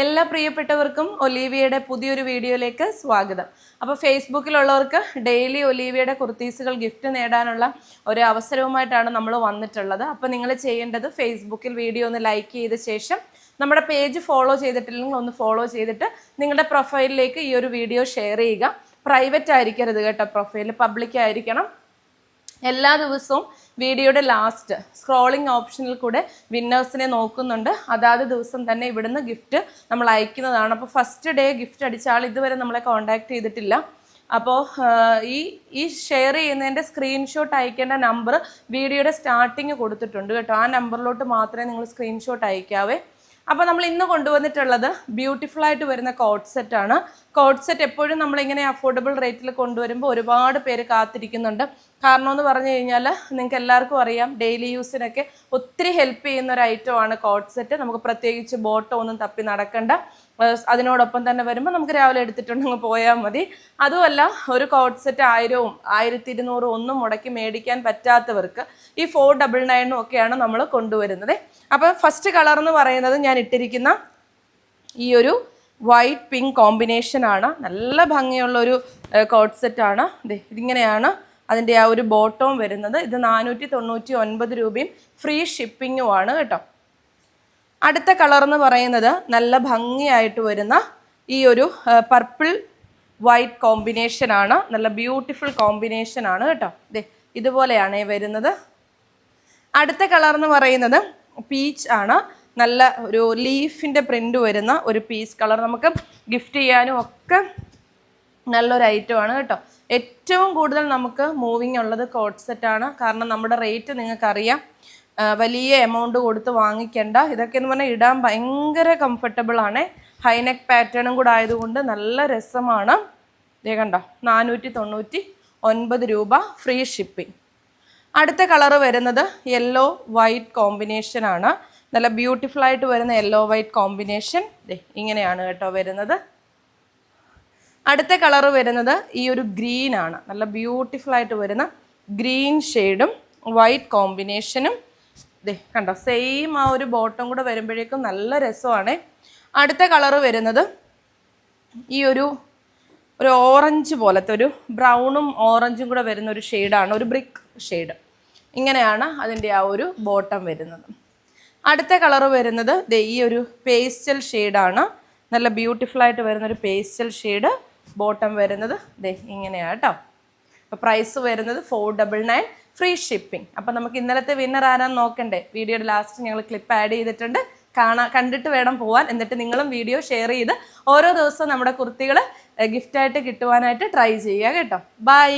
എല്ലാ പ്രിയപ്പെട്ടവർക്കും ഒലീവിയയുടെ പുതിയൊരു വീഡിയോയിലേക്ക് സ്വാഗതം. അപ്പോൾ ഫേസ്ബുക്കിലുള്ളവർക്ക് ഡെയിലി ഒലീവിയയുടെ കുർത്തീസുകൾ ഗിഫ്റ്റ് നേടാനുള്ള ഒരു അവസരവുമായിട്ടാണ് നമ്മൾ വന്നിട്ടുള്ളത്. അപ്പോൾ നിങ്ങൾ ചെയ്യേണ്ടത് ഫേസ്ബുക്കിൽ വീഡിയോ ഒന്ന് ലൈക്ക് ചെയ്ത ശേഷം നമ്മുടെ പേജ് ഫോളോ ചെയ്തിട്ടില്ലെങ്കിൽ ഒന്ന് ഫോളോ ചെയ്തിട്ട് നിങ്ങളുടെ പ്രൊഫൈലിലേക്ക് ഈ ഒരു വീഡിയോ ഷെയർ ചെയ്യുക. പ്രൈവറ്റ് ആയിരിക്കരുത് കേട്ടോ പ്രൊഫൈൽ പബ്ലിക് ആയിരിക്കണം. എല്ലാ ദിവസവും വീഡിയോയുടെ ലാസ്റ്റ് സ്ക്രോളിംഗ് ഓപ്ഷനിൽ കൂടെ വിന്നേഴ്സിനെ നോക്കുന്നുണ്ട്. അതാത് ദിവസം തന്നെ ഇവിടുന്ന് ഗിഫ്റ്റ് നമ്മൾ അയക്കുന്നതാണ്. അപ്പോൾ ഫസ്റ്റ് ഡേ ഗിഫ്റ്റ് അടിച്ച ആൾ ഇതുവരെ നമ്മളെ കോൺടാക്ട് ചെയ്തിട്ടില്ല. അപ്പോൾ ഈ ഈ ഷെയർ ചെയ്യുന്നതിന്റെ സ്ക്രീൻഷോട്ട് അയക്കേണ്ട നമ്പർ വീഡിയോയുടെ സ്റ്റാർട്ടിങ് കൊടുത്തിട്ടുണ്ട് കേട്ടോ. ആ നമ്പറിലോട്ട് മാത്രമേ നിങ്ങൾ സ്ക്രീൻഷോട്ട് അയക്കാവേ. അപ്പോൾ നമ്മൾ ഇന്ന് കൊണ്ടുവന്നിട്ടുള്ളത് ബ്യൂട്ടിഫുൾ ആയിട്ട് വരുന്ന കോട്ട് സെറ്റാണ് കോട്ട് സെറ്റ് എപ്പോഴും നമ്മളിങ്ങനെ അഫോർഡബിൾ റേറ്റിൽ കൊണ്ടുവരുമ്പോൾ ഒരുപാട് പേര് കാത്തിരിക്കുന്നുണ്ട്. കാരണം എന്ന് പറഞ്ഞു കഴിഞ്ഞാൽ നിങ്ങൾക്ക് എല്ലാവർക്കും അറിയാം ഡെയിലി യൂസിനൊക്കെ ഒത്തിരി ഹെൽപ്പ് ചെയ്യുന്ന ഒരു ഐറ്റം ആണ് കോട്ട് സെറ്റ് നമുക്ക് പ്രത്യേകിച്ച് ബോട്ടോ ഒന്നും തപ്പി നടക്കേണ്ട. അതിനോടൊപ്പം തന്നെ വരുമ്പോൾ നമുക്ക് രാവിലെ എടുത്തിട്ടുണ്ടെങ്കിൽ പോയാൽ മതി. അതുമല്ല ഒരു കോട്ട് സെറ്റ് ആയിരവും ആയിരത്തി ഇരുന്നൂറും ഒന്നും മുടക്കി മേടിക്കാൻ പറ്റാത്തവർക്ക് ഈ ഫോർ ഡബിൾ നയനും ഒക്കെയാണ് നമ്മൾ കൊണ്ടുവരുന്നത്. അപ്പോൾ ഫസ്റ്റ് കളർ എന്ന് പറയുന്നത് ഞാൻ ഇട്ടിരിക്കുന്ന ഈ ഒരു വൈറ്റ് പിങ്ക് കോമ്പിനേഷനാണ് നല്ല ഭംഗിയുള്ള ഒരു കോട്ട് സെറ്റാണ് ഇതിങ്ങനെയാണ് അതിന്റെ ആ ഒരു ബോട്ടവും വരുന്നത് ഇത് നാനൂറ്റി തൊണ്ണൂറ്റി ഒൻപത് രൂപയും ഫ്രീ ഷിപ്പിങ്ങും ആണ് കേട്ടോ. അടുത്ത കളർ എന്ന് പറയുന്നത് നല്ല ഭംഗിയായിട്ട് വരുന്ന ഈ ഒരു പർപ്പിൾ വൈറ്റ് കോമ്പിനേഷൻ ആണ്. നല്ല ബ്യൂട്ടിഫുൾ കോമ്പിനേഷൻ ആണ് കേട്ടോ. ദേ ഇതുപോലെയാണ് വരുന്നത്. അടുത്ത കളർ എന്ന് പറയുന്നത് പീച്ച് ആണ്. നല്ല ഒരു ലീഫിന്റെ പ്രിന്റ് വരുന്ന ഒരു പീസ് കളർ. നമുക്ക് ഗിഫ്റ്റ് ചെയ്യാനും ഒക്കെ നല്ലൊരു ഐറ്റമാണ് കേട്ടോ. ഏറ്റവും കൂടുതൽ നമുക്ക് മൂവിങ് ഉള്ളത് കോട്ട് സെറ്റാണ് കാരണം നമ്മുടെ റേറ്റ് നിങ്ങൾക്കറിയാം. വലിയ എമൗണ്ട് കൊടുത്ത് വാങ്ങിക്കേണ്ട. ഇതൊക്കെ എന്ന് പറഞ്ഞാൽ ഇടാൻ ഭയങ്കര കംഫർട്ടബിൾ ആണ്. ഹൈനെക്ക് പാറ്റേണും കൂടെ ആയതുകൊണ്ട് നല്ല രസമാണ്. ഇതേ കണ്ടോ നാനൂറ്റി തൊണ്ണൂറ്റി ഒൻപത് രൂപ ഫ്രീ ഷിപ്പിംഗ് അടുത്ത കളർ വരുന്നത് യെല്ലോ വൈറ്റ് കോമ്പിനേഷൻ ആണ്. നല്ല ബ്യൂട്ടിഫുൾ ആയിട്ട് വരുന്ന യെല്ലോ വൈറ്റ് കോമ്പിനേഷൻ ഇങ്ങനെയാണ് കേട്ടോ വരുന്നത്. അടുത്ത കളർ വരുന്നത് ഈ ഒരു ഗ്രീൻ ആണ്. നല്ല ബ്യൂട്ടിഫുൾ ആയിട്ട് വരുന്ന ഗ്രീൻ ഷെയ്ഡും വൈറ്റ് കോമ്പിനേഷനും ദേ കണ്ടോ? സെയിം ആ ഒരു ബോട്ടം കൂടെ വരുമ്പോഴേക്കും നല്ല രസമാണ്. അടുത്ത കളർ വരുന്നത് ഈ ഒരു ഒരു ഓറഞ്ച് പോലത്തെ ഒരു ബ്രൗണും ഓറഞ്ചും കൂടെ വരുന്ന ഒരു ഷെയ്ഡാണ് ഒരു ബ്രിക്ക് ഷെയ്ഡ് ഇങ്ങനെയാണ് അതിന്റെ ആ ഒരു ബോട്ടം വരുന്നത്. അടുത്ത കളർ വരുന്നത് ദേ ഈ ഒരു പേസ്റ്റൽ ഷെയ്ഡാണ് നല്ല ബ്യൂട്ടിഫുൾ ആയിട്ട് വരുന്ന ഒരു പേസ്റ്റൽ ഷെയ്ഡ് ബോട്ടം വരുന്നത്. ദേ ഇങ്ങനെയാണ് കേട്ടോ. അപ്പോൾ പ്രൈസ് വരുന്നത് four double nine free shipping അപ്പോൾ നമുക്ക് ഇന്നലത്തെ വിന്നർ ആരാന്ന് നോക്കണ്ടേ? വീഡിയോയുടെ ലാസ്റ്റ് ഞങ്ങൾ ക്ലിപ്പ് ആഡ് ചെയ്തിട്ടുണ്ട്. കാണാൻ കണ്ടിട്ട് വേണം പോവാൻ. എന്നിട്ട് നിങ്ങളും വീഡിയോ ഷെയർ ചെയ്ത് ഓരോ ദിവസവും നമ്മുടെ കുർത്തികൾ ഗിഫ്റ്റായിട്ട് കിട്ടുവാനായിട്ട് ട്രൈ ചെയ്യുക കേട്ടോ. ബൈ